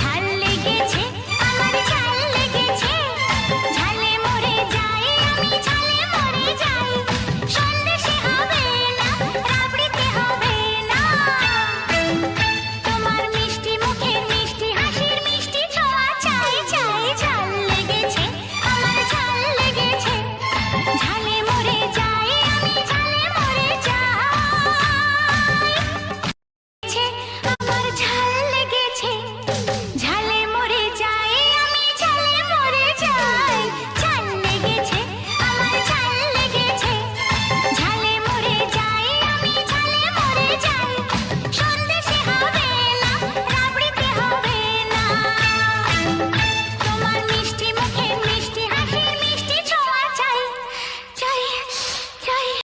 ভালো লেগেছে।